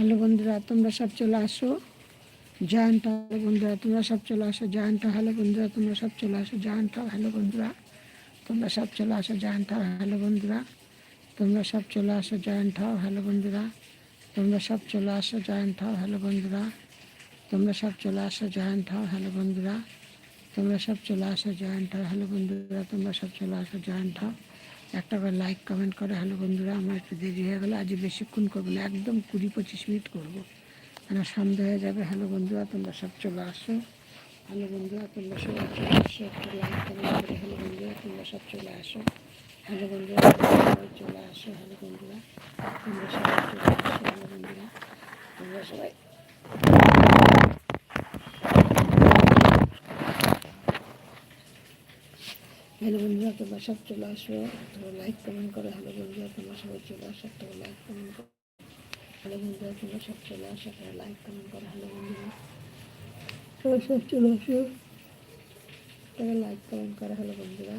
Hello बंधुरा तुम्हारा सब चले आसो जयंत हेलो बंधुरा तुम्हारा सब चले आसो जयंत हेलो बंधुरा तुम्हारा सब चले आसो जयंत हेलो बंधुरा तुम्हारा सब चले आसो जान हेलो बंधुरा तुम्हारा सब चले आसो जयंत हेलो बंधुरा तुम्हारा सब चले आसो जयंत हेलो बंधुरा तुम्हारा सब चले आसो जयंत हेलो बंधुरा तुम्हारा सब चले आसो जान हेलो बंधुरा तुम्हारा सब चले आसो जयंत একটা করে লাইক কমেন্ট করে, হ্যালো বন্ধুরা, আমার একটু দেরি হয়ে গেলো, আজ বেশিক্ষণ করব না, একদম কুড়ি পঁচিশ মিনিট করব। কেন সন্ধ্যা হয়ে যাবে, হ্যালো বন্ধুরা, তোমরা সব চলে আসো। হ্যালো বন্ধুরা, তোমরা সবাই চলে আসো। একটা লাইক কমেন্ট করে, হ্যালো বন্ধুরা, তোমরা সব চলে আসো। হ্যালো বন্ধুরা সবাই চলে আসো। হ্যালো বন্ধুরা, তোমরা সবাই চলে আসো। হ্যালো বন্ধুরা, তোমরা সবাই হ্যালো বন্ধুরা, তোমরা সব চলে আসো তোমরা লাইক কমেন্ট করো। হ্যালো বন্ধুরা, তোমরা সবাই চলে আসো। তোমরা লাইক কমেন্ট করো। হ্যালো বন্ধুরা, তোমরা সব চলে আসো। তোমরা লাইক কমেন্ট করো। হ্যালো বন্ধুরা, তোমরা সব চলে আসো। তোমরা লাইক কমেন্ট করো। হ্যালো বন্ধুরা,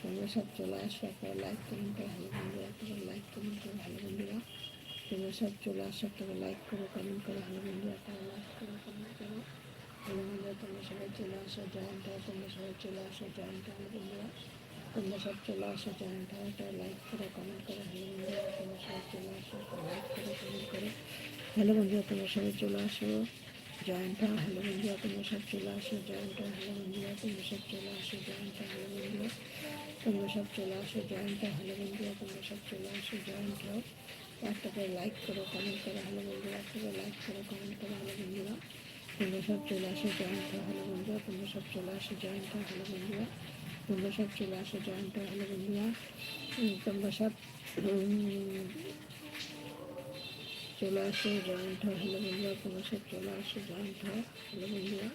তোমরা সব চলে আসো। তোমরা লাইক কমেন্ট করো। হ্যালো বন্ধুরা, তোমরা লাইক কমেন্ট করো। হ্যালো বন্ধুরা, তোমরা সব চলে আসো। তোমরা লাইক করো কমেন্ট করো। হ্যালো বন্ধুরা, তোমরা লাইক করো কমেন্ট করো। বন্ধুরা তোমরা সবাই চলে আসো জয়েন্ট হও তোমরা সবাই চলে আসো জয়েন্ট হও বন্ধুরা তোমরা সব চলে আসো জয়েন্ট হও একটা লাইক করো কমেন্ট করো হ্যালো বন্ধুরা তোমরা সবাই চলে আসো লাইক করো কমেন্ট করো। হ্যালো বন্ধুরা, তোমরা সবাই চলে আসো। জয়েন্ট হও হ্যালো বন্ধুরা, তোমরা সব চলে আসো। জয়েন্ট হও হ্যালো বন্ধুরা, তোমরা সব চলে আসো। জয়েন্ট হও হ্যালো বন্ধুরা, তোমরা সব চলে আসো। জয়েন্ট হও হ্যালো বন্ধুরা, তোমরা সব চলে আসো। জয়েন্ট একটা করে লাইক করো কমেন্ট করো হ্যালো বন্ধুরা, একটা করে লাইক করো কমেন্ট করো হ্যালো তোমরা সব চলে আসো জয়েন্ট হলো বন্ধুরা, তোমরা সব চলে আসো জয়েন্ট হলো বন্ধুরা, তোমরা সব চলে আসো জয়েন্ট হলো বন্ধুরা তোমরা সব চলে আসো জয়েন্ট হলো বন্ধুরা, তোমরা সব চলে আসো জয়েন্ট হলো বন্ধুরা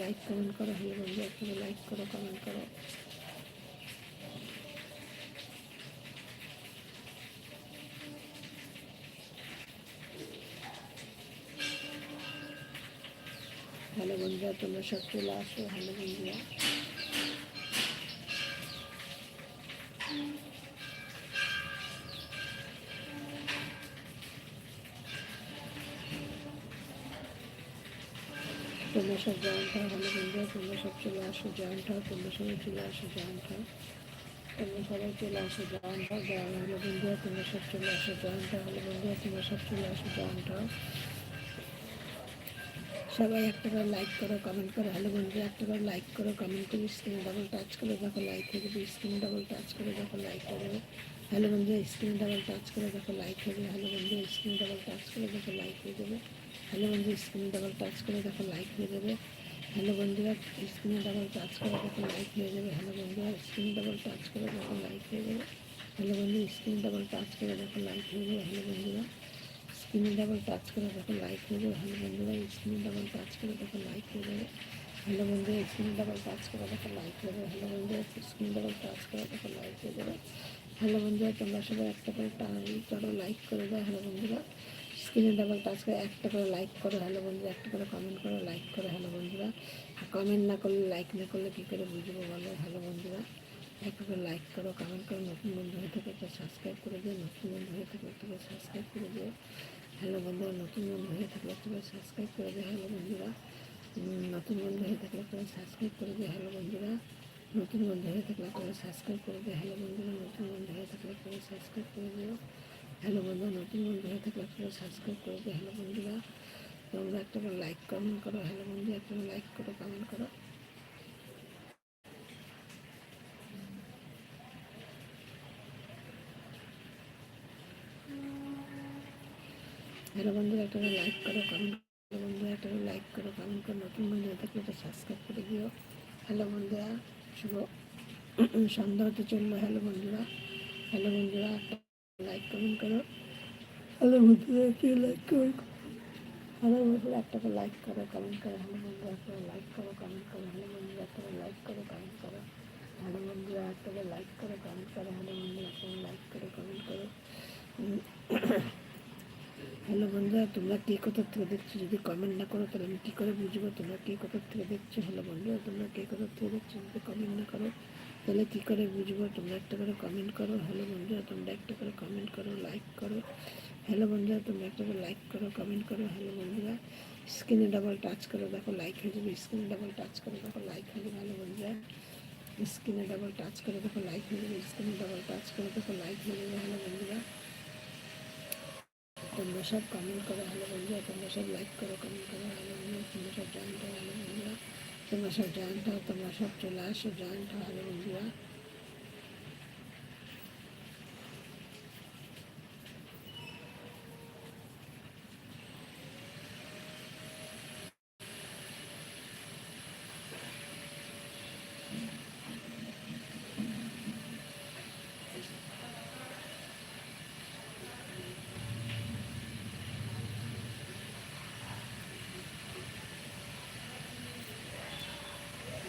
লাইক কমেন্ট করো, হলো বন্ধুরা, তোমরা লাইক করো কমেন্ট করো। বন্ধুরা তোমরা সব চলে আসো হ্যালো বন্ধুরা তোমরা সব জয়েন্ট হও হ্যালো বন্ধুরা তোমরা সব চলে আসো জয়েন্ট হও তোমরা সবাই চলে আসো জয়েন্ট হও তোমরা সবাই চলে আসো জয়েন্ট হও জয়েন্ট হলো বন্ধুরা তোমরা সব চলে আসো জয়েন্ট হও হলো বন্ধুরা তোমরা সব চলে আসো জয়েন্ট হও সবাই একটা করে লাইক করো কমেন্ট করো। হ্যালো বন্ধুরা, একটা করে লাইক করো কমেন্ট করো স্ক্রিনে ডাবল টাচ করে, দেখো লাইক হয়ে যাবে স্ক্রিনে ডাবল টাচ করে, দেখো লাইক হয়ে যাবে। হ্যালো বন্ধুরা স্ক্রিনে ডাবল টাচ করে, দেখো লাইক হয়ে যাবে। হ্যালো বন্ধুরা স্ক্রিনে ডাবল টাচ করে, দেখো লাইক হয়ে যাবে। হ্যালো বন্ধু স্ক্রিনে ডাবল টাচ করে, দেখো লাইক হয়ে যাবে। হ্যালো বন্ধুরা স্ক্রিনে ডাবল টাচ করে, দেখো লাইক হয়ে যাবে। হ্যালো বন্ধুরা স্ক্রিনে ডাবল টাচ করে, দেখো লাইক হয়ে যাবে। হ্যালো বন্ধু স্ক্রিনে ডাবল টাচ করে, দেখো লাইক হয়ে যাবে। হ্যালো বন্ধুরা স্ক্রিনে ডাবল টাচ করে দেখো লাইক যাবে হ্যালো বন্ধুরা স্ক্রিনে ডাবল টাচ করে দেখো লাইক হয়ে যাবে হ্যালো বন্ধুরা স্ক্রিনে ডাবল টাচ করে দেখো লাইক হয়ে যাবে হ্যালো বন্ধুরা স্ক্রিনে ডাবল টাচ করে দেখো লাইক হয়ে যাবে হ্যালো বন্ধুরা, তোমরা সবাই একটা করে টানি করো লাইক করে দাও হ্যালো বন্ধুরা। স্ক্রিনে ডাবল টাচ করে একটা করে লাইক করো হ্যালো বন্ধুরা, একটা করে কমেন্ট করো লাইক করো হ্যালো বন্ধুরা। কমেন্ট না করলে লাইক না করলে কী করে বুঝব বলো হ্যালো বন্ধুরা? একটা করে লাইক করো কমেন্ট করো, নতুন বন্ধু হয়ে থাকে একটা সাবস্ক্রাইব করে দিও, নতুন বন্ধু হয়ে থাকে একটা করে সাবস্ক্রাইব করে দিও। হ্যালো বন্ধুরা নতুন বন্ধু হয়ে থাকলে করে সাবস্ক্রাইব করে দিও হ্যালো বন্ধুরা। নতুন বন্ধু হয়ে থাকলে করে সাবস্ক্রাইব করে দিও হ্যালো বন্ধুরা। নতুন বন্ধু হয়ে থাকলে করে সাবস্ক্রাইব করে দিও হ্যালো বন্ধুরা। নতুন বন্ধু হয়ে থাকলে করে সাবস্ক্রাইব করে দিও। হ্যালো বন্ধুরা নতুন বন্ধু হয়ে থাকলে করে সাবস্ক্রাইব করে দিও হ্যালো বন্ধুরা। তোমরা একটা লাইক কমেন্ট করো, হ্যালো বন্ধু একটা লাইক করো কমেন্ট করো। হ্যালো বন্ধুরা একটা লাইক করো কমেন্ট হ্যালো বন্ধুরা একটা লাইক করো কমেন্ট করো নতুন বন্ধু হয়ে থাকলে একটা সাবস্ক্রাইব করে দিও হ্যালো বন্ধুরা শুভ সন্ধ্যা হতে চলল হ্যালো বন্ধুরা হ্যালো বন্ধুরা একটা লাইক কমেন্ট করো হ্যালো বন্ধুরা একটা লাইক করো হ্যালো বন্ধুরা একটা লাইক করো কমেন্ট করো হ্যালো বন্ধুরা একটা লাইক করো কমেন্ট করো হ্যালো বন্ধুরা একটা লাইক করো কমেন্ট করো হ্যালো বন্ধুরা একটা লাইক করো কমেন্ট করো হ্যালো বন্ধুরা একটা লাইক করো কমেন্ট করো হ্যালো বন্ধুরা, তোমরা কে কোথার থেকে দেখছ? যদি কমেন্ট না করো, তাহলে আমি কী করে বুঝব তোমরা কে কোথার থেকে দেখছ? হ্যালো বন্ধুরা, তোমরা কে কোথার থেকে দেখছ? যদি কমেন্ট না করো, তাহলে কী করে বুঝব? তোমরা একটা করে কমেন্ট করো। হ্যালো বন্ধুরা, তোমরা একটা করে কমেন্ট করো লাইক করো। হ্যালো বন্ধুরা, তোমরা একটা করে লাইক করো কমেন্ট করো। হ্যালো বন্ধুরা স্ক্রিনে ডাবল টাচ করো। দেখো লাইক হয়ে যাবে স্ক্রিনে ডাবল টাচ করো। দেখো লাইক হয়ে যাবে, হ্যালো বন্ধুরা। স্ক্রিনে ডাবল টাচ করে। দেখো লাইক হয়ে যাবে স্ক্রিনে ডাবল টাচ করে। দেখো লাইক হয়ে যাবে, হ্যালো বন্ধুরা। তোমরা সব কমেন্ট করো হ্যালো বন্ধুরা তোমরা সব লাইক করো কমেন্ট করো হ্যালো বন্ধুরা তোমরা সব জয়েন্ট হও হ্যালো বন্ধুরা তোমরা সব জয়েন্ট হও তোমরা সব চলে আসো জয়েন্ট হও হ্যালো বন্ধুরা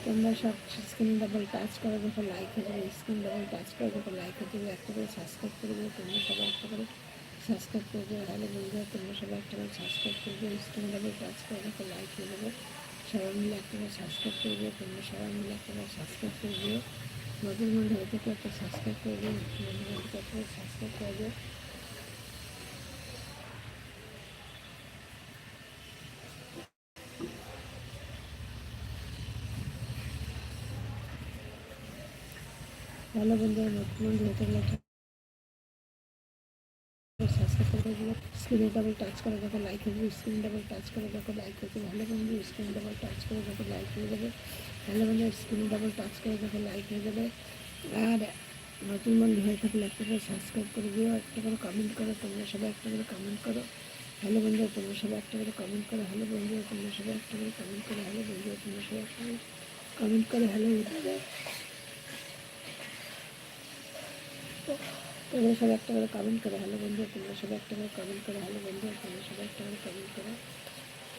তোমরা সব স্ক্রিন ডাবল টাচ করে, দেখো লাইক হয়ে যাবে স্ক্রিন ডাবল টাচ করে, দেখো লাইক হয়ে যাবে, একটা করে সাবস্ক্রাইব করে দেবে তোমরা সবাই একটা করে সাবস্ক্রাইব করে দেবে হ্যালো বন্ধুরা, তোমরা সবাই একটা করে সাবস্ক্রাইব করে দেবে স্ক্রিন ডাবল টাচ করে, দেখো লাইক হয়ে যাবে। সবাই মিলে একটা করে সাবস্ক্রাইব করে দেবে তোমরা সবাই মিলে একটা করে সাবস্ক্রাইব করে দিও। নতুন বন্ধু হয়ে থেকে একটা সাবস্ক্রাইব করে দিও, নতুন বন্ধু একটা সাবস্ক্রাইব করে দিও। ভালো বন্ধুরা নতুন বন্ধু হতে গেলে সাবস্ক্রাইব করে দেবো ডাবল টাচ করে দেখো লাইক হয়ে স্ক্রিন ডাবল টাচ করে দেখো লাইক হয়ে যাবে ভালো বন্ধু স্ক্রিন ডাবল টাচ করে দেখো লাইক হয়ে যাবে ভালো বন্ধু স্ক্রিন ডাবল টাচ করে দেখো লাইক হয়ে যাবে আর নতুন বন্ধু হয়ে থাকলে একটা করে সাবস্ক্রাইব করে দিও, একটা করে কমেন্ট করো, তোমরা সবাই একটা করে কমেন্ট করো। হ্যালো বন্ধু, তোমরা সবাই একটা করে কমেন্ট করো। হ্যালো বন্ধু, তোমরা সবাই একটা করে কমেন্ট করো। হ্যালো বন্ধু, তোমরা সবাই একটা করে কমেন্ট করো। হ্যালো বন্ধু তোমরা সবাই একটা করে কমেন্ট করো হ্যালো বন্ধু তোমরা সবাই একটা করে কমেন্ট করো হ্যালো বন্ধু তোমরা সবাই একটা করে কমেন্ট করো।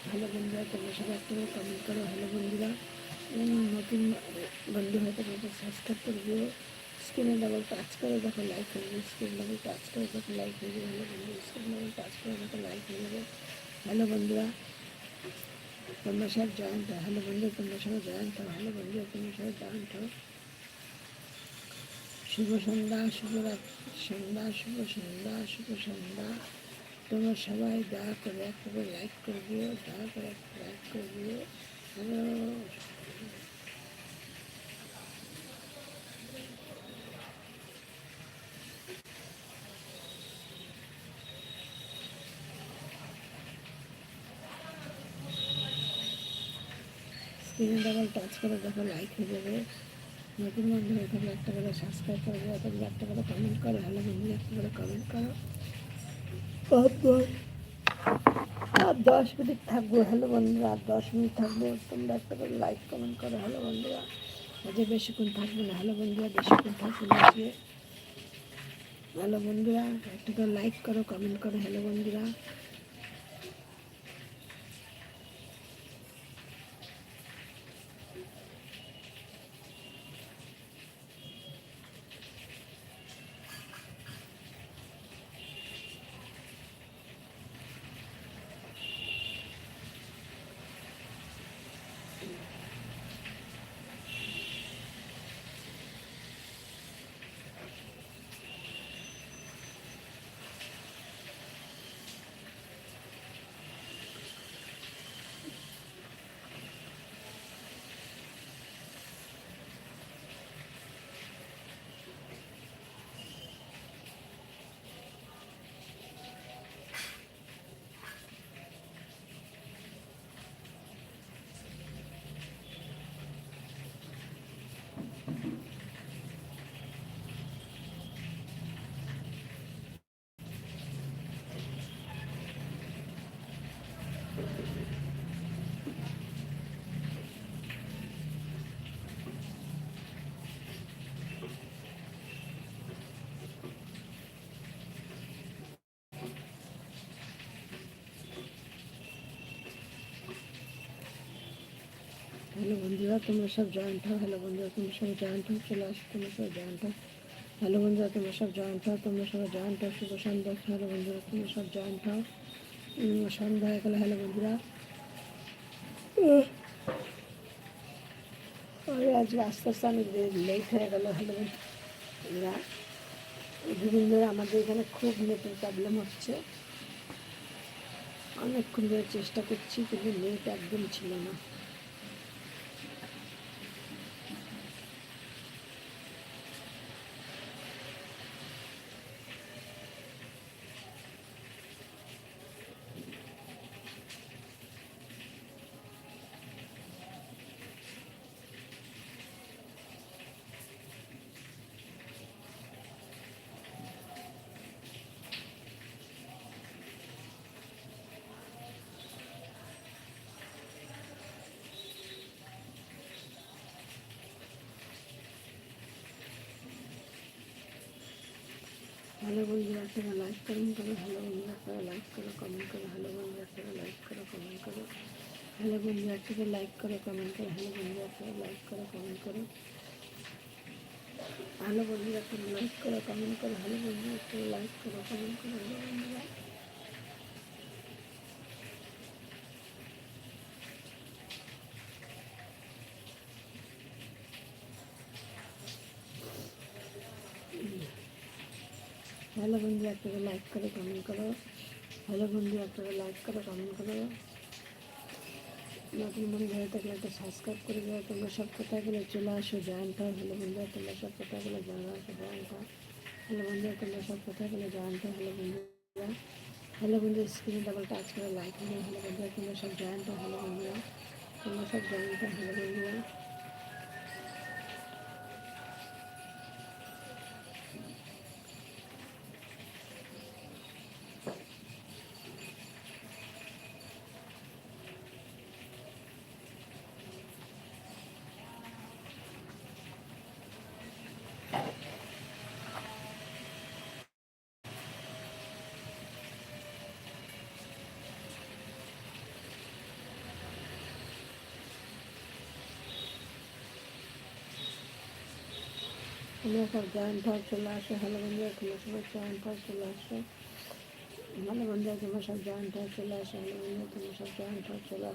হ্যালো বন্ধুরা তোমরা সবাই একটা করে কমেন্ট করো হ্যালো বন্ধুরা। উম, নতুন বন্ধু হয়তো তোমাদের সাবস্ক্রাইব করে দিও। স্ক্রিনে ডাবল টাচ করে দেখো লাইক হয়ে যাবে স্ক্রিন ডাবল টাচ করে দেখো লাইক হয়ে যাবে হ্যালো বন্ধু স্ক্রিন ডাবল টাচ করে দেখো লাইক হয়ে যাবে। হ্যালো বন্ধুরা তোমরা সব জয়েন্ট হও হ্যালো বন্ধু তোমরা সবাই জয়েন্ট হও হ্যালো বন্ধু তোমরা সবাই জয়েন্ট হও শুভ সন্ধ্যা, শুভ রাত্রি, সন্ধ্যা, শুভ সন্ধ্যা শুভ সন্ধ্যা। তোমরা সবাই দয়া করে একটা করে লাইক করে দিও, দয়া করে একটা লাইক করে দিও। স্ক্রিনে ডাবল টাচ করে দেখো লাইক হয়ে যাবে। নতুন বন্ধু হয়ে থাকলে একটা করে সাবস্ক্রাইব করে দেওয়া থাকলে একটা করে কমেন্ট করো হ্যালো বন্ধু একটা করে কমেন্ট করো। আর দশ মিনিট থাকব হ্যালো বন্ধুরা, আর দশ মিনিট থাকব, তোমরা একটা করে লাইক কমেন্ট করো হ্যালো বন্ধুরা। আজকে বেশিক্ষণ থাকব না হ্যালো বন্ধুরা, বেশিক্ষণ থাকব না আজকে হ্যালো বন্ধুরা, একটা করে লাইক করো কমেন্ট করো হ্যালো বন্ধুরা। হ্যালো বন্ধুরা, তোমরা সব জয়েন্ট হও হ্যালো বন্ধুরা, তোমরা সব জয়েন্ট হও চলে আসো, তোমরা সব জয়েন্ট হও হ্যালো বন্ধুরা, তোমরা সব জয়েন্ট হও তোমরা সবাই জয়েন্ট হও শুভ সন্ধ্যা। হ্যালো বন্ধুরা, তোমরা সব জয়েন্ট হও সন্ধ্যা হয়ে গেলে, হ্যালো বন্ধুরা। আর আজকে আস্তে আস্তে আমি লেট হয়ে গেল, হ্যালো বন্ধুরা। দুদিন ধরে আমাদের এখানে খুব নেটের প্রবলেম হচ্ছে। অনেকক্ষণ ধরে চেষ্টা করছি, কিন্তু নেট একদম ছিল না। ভালো বন্ধুরা আপনারা লাইক করুন করো ভালো বন্ধুরা আপনারা লাইক করো কমেন্ট করো, ভালো বন্ধুরা আপনারা লাইক করো কমেন্ট করো। হ্যালো বন্ধুরা আপনারা লাইক করো কমেন্ট করো হ্যালো বন্ধুরা আপনারা লাইক করো কমেন্ট করো। ভালো বন্ধুরা আপনারা লাইক করো কমেন্ট করো, ভালো বন্ধুরা আপনারা লাইক করো কমেন্ট করো, ভালো বন্ধুরা ভালো বন্ধু আপনারা লাইক করো কমেন্ট করো। ভালো বন্ধু আপনারা লাইক করো কমেন্ট করো। নতুন বন্ধু হয়ে থাকলে একটা সাবস্ক্রাইব করে দেওয়া তোমরা সব কথাগুলো চলে আসো হয় ভালো বন্ধু তোমরা সব কথাগুলো জানো আসো জয়েন্ট ভালো বন্ধু তোমরা সব কথাগুলো হয় ভালো বন্ধুরা ভালো বন্ধু স্ক্রিনে ডাবল টাচ করে লাইক দিও ভালো বন্ধুরা তোমরা সব জয়েন্ট ভালো বন্ধুরা তোমরা সব হয় ভালো বন্ধুরা তোমরা সব জয়েন্ট হয় চলে আসো ভালো বন্ধুরা তোমরা সবাই জয়েন্ট হয় চলে আসো ভালো বন্ধুরা তোমরা সব জয়েন্ট হয় চলে আসো ভালো বন্ধুরা তোমরা সব জয়েন্ট হয় চলে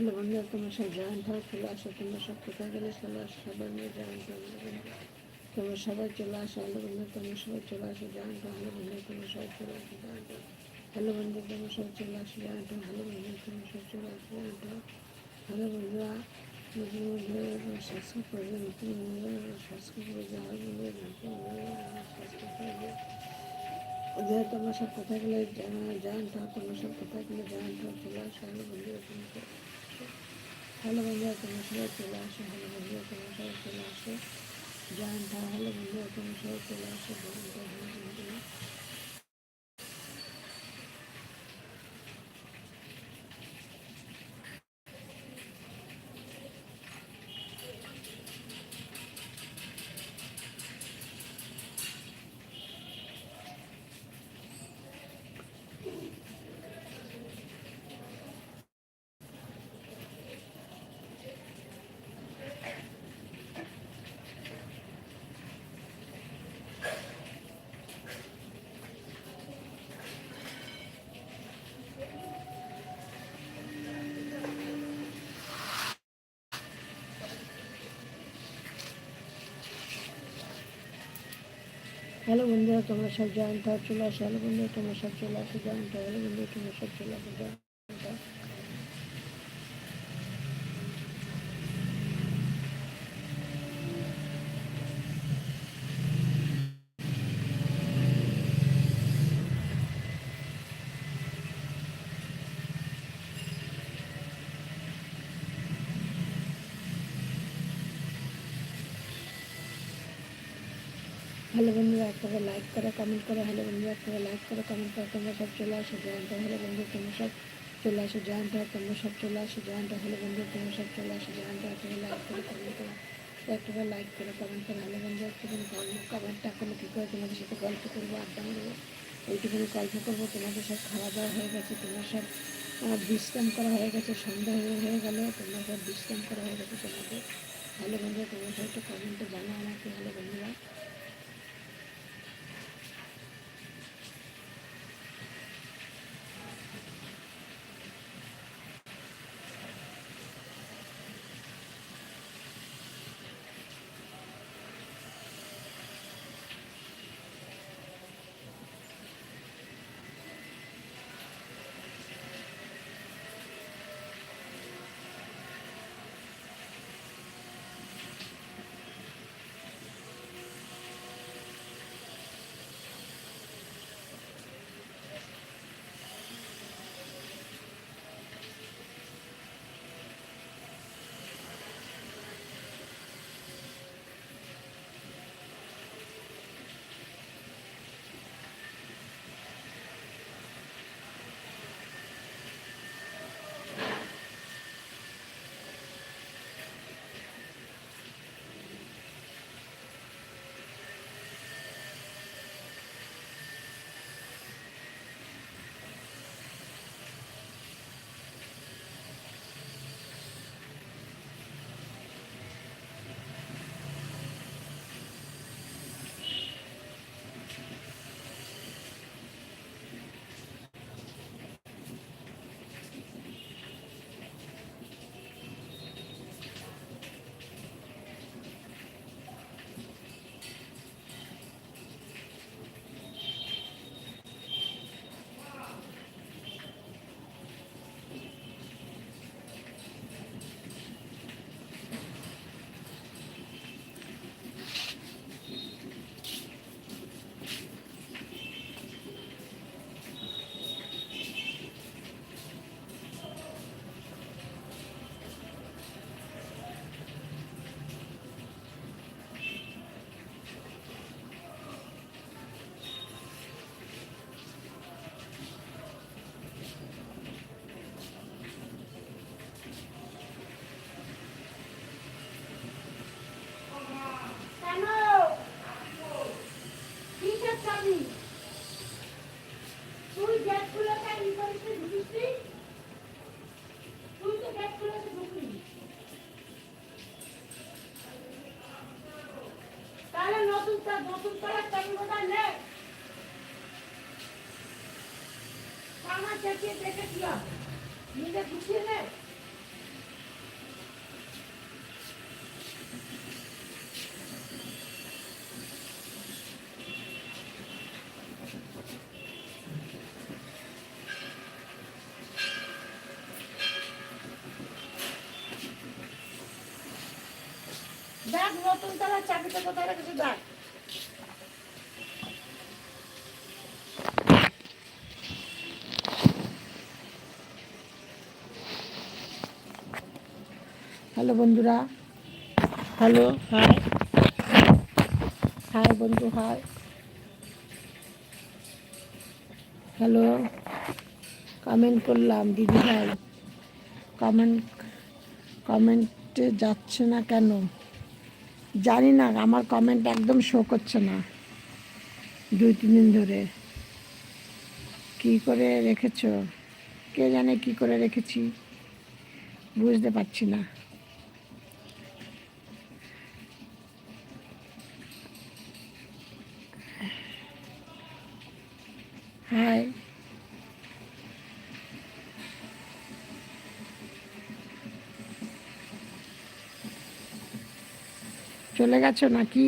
হ্যালো বন্ধুরা তোমরা সব জয়েন্ট হয় চলে আসো, তোমরা সব কোথায় গেলে চলে আসো, সবাই জয়েন্ট হয় তোমরা সবাই চলে আসো, হ্যালো বন্ধু, তোমরা সবাই চলে আসো জয়েন্ট হয় হ্যালো বন্ধু, তোমরা সবাই চলে আসো জয়েন্ট হয় হ্যালো বন্ধু, তোমরা সবাই চলে আসো জয়েন্ট হয় হ্যালো বন্ধু, তোমরা সবাই চলে আসো জয়েন্ট হয় হ্যালো বন্ধুরা নতুন বন্ধুরা সাবস্ক্রাইব করবে নতুন বন্ধুরা সাবস্ক্রাইব করে যাওয়ার বন্ধুরা নতুন বন্ধুরা সাবস্ক্রাইব করবে ওদের তোমরা সব কথাগুলো জয়েন্ট হয় তোমরা সব কথাগুলো জয়েন্ট হয় চলে আসো, হ্যালো বন্ধুরা তোমরা হ্যালো বন্ধুরা তোমার সবাই চলে আসো হ্যালো বন্ধুরা তোমার সবাই চলে আসো জয়েন্ট হয় হ্যালো বন্ধুরা তোমার সবাই চলে আসো জয়েন্ট হয় হ্যালো হ্যালো বন্ধুরা তোমরা সব জয়েন্ট হওয়ার চলে আসো হ্যালো বন্ধুরা তোমরা সব চলে আসো জয়েন্ট হ্যালো বন্ধুরা তোমরা সব চলে আসো করো কমেন্ট করো, হ্যালো বন্ধুরা আপনারা লাইক করো কমেন্ট করো, তোমরা সব চলে আসো জয়েন্ট হ্যালো বন্ধু, তোমরা সব চলে আসো জয়েন্ট হয় তোমরা সব চলে আসো জয়েন্ট হ্যালো বন্ধু, তোমরা সব চলে আসো জয়েন্ট আপনারা লাইক করো একটা করে লাইক করো কমেন্ট করো, হ্যালো বন্ধু একটুখানি কমেন্টটা করলে কী করে তোমাদের সাথে গল্প করব, আড্ডা মারবো ওইটুকুনি গল্প করব, তোমাদের সব খাওয়া দাওয়া হয়ে গেছে, তোমার সব বিশ্রাম করা হয়ে গেছে, সন্ধ্যা হয়ে হয়ে গেল, তোমরা সব বিশ্রাম করা হয়ে গেছে তোমাদের। হ্যালো বন্ধুরা তোমার সব একটু কমেন্টে জানো আমাকে, হ্যালো বন্ধুরা। চেঁচিয়ে দেখে কি হবে? নিজে ঢুকিয়ে নে দেখ নতুন তলার চাবিটা কোথায় রেখেছি দেখ হ্যালো বন্ধুরা। Hello, hi. হাই বন্ধু, হাই। হ্যালো কমেন্ট করলাম, দিদি ভাই। কমেন্ট কমেন্টে যাচ্ছে না কেন? জানি না, আমার কমেন্ট একদম শো করছে না। দুই, তিন দিন ধরে। কী করে রেখেছো? কে জানে কি করে রেখেছি? বুঝতে পারছি না। হাই চলে গেছো নাকি?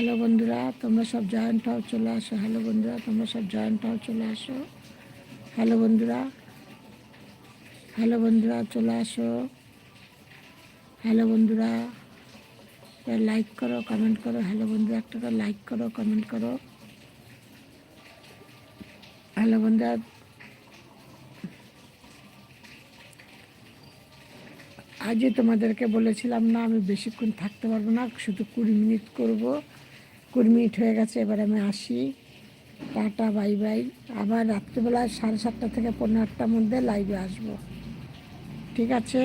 হ্যালো বন্ধুরা, তোমরা সব জয়েন্ট হও চলে আসো। হ্যালো বন্ধুরা, তোমরা সব জয়েন্ট হও চলে আসো। হ্যালো বন্ধুরা হ্যালো বন্ধুরা, চলে আসো। হ্যালো বন্ধুরা লাইক করো কমেন্ট করো। হ্যালো বন্ধুরা, একটা করে লাইক করো কমেন্ট করো। হ্যালো বন্ধুরা, আজই তোমাদেরকে বলেছিলাম না, আমি বেশিক্ষণ থাকতে পারব না, শুধু কুড়ি মিনিট করব। কুড়ি মিনিট হয়ে গেছে, এবার আমি আসি। টাটা, বাই বাই। আবার রাত্রিবেলা সাড়ে সাতটা থেকে পনেরো আটটার মধ্যে লাইভে আসব। ঠিক আছে?